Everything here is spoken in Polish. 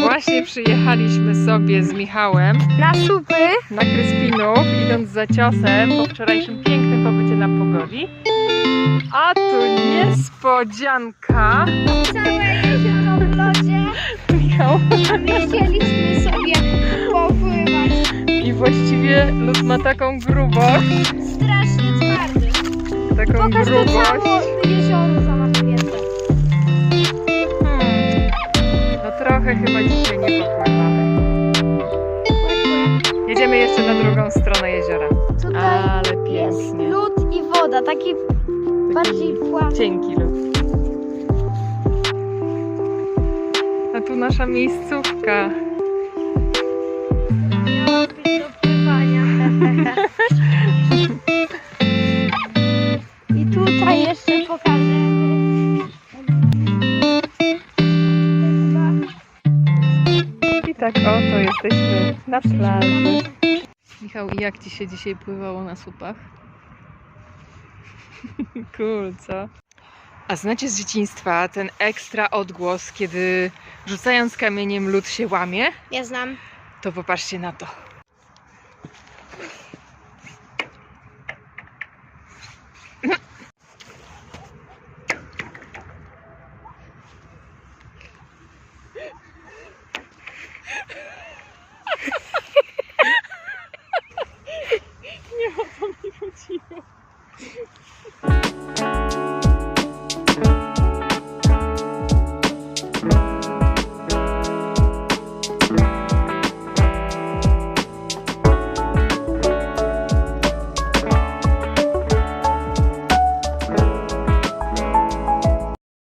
Właśnie przyjechaliśmy sobie z Michałem Na supy. na Kryspinów, idąc za ciosem po wczorajszym pięknym pobycie na Pogoli. A tu niespodzianka. Całe jezioro w lodzie. Michał. A my chcieliśmy sobie popływać. I właściwie lód ma taką grubość, Strasznie twardy. taką Pokaż to grubość. całe jezioro Jedziemy jeszcze na drugą stronę jeziora. Tutaj Ale jest pięknie. lód i woda, taki bardziej pławny. Cienki lód. A tu nasza miejscówka. Miała być do pływania. tak oto jesteśmy na plaży. Michał, i jak Ci się dzisiaj pływało na słupach? cool, co? A znacie z dzieciństwa ten ekstra odgłos, kiedy rzucając kamieniem lód się łamie? Ja znam. To popatrzcie na to.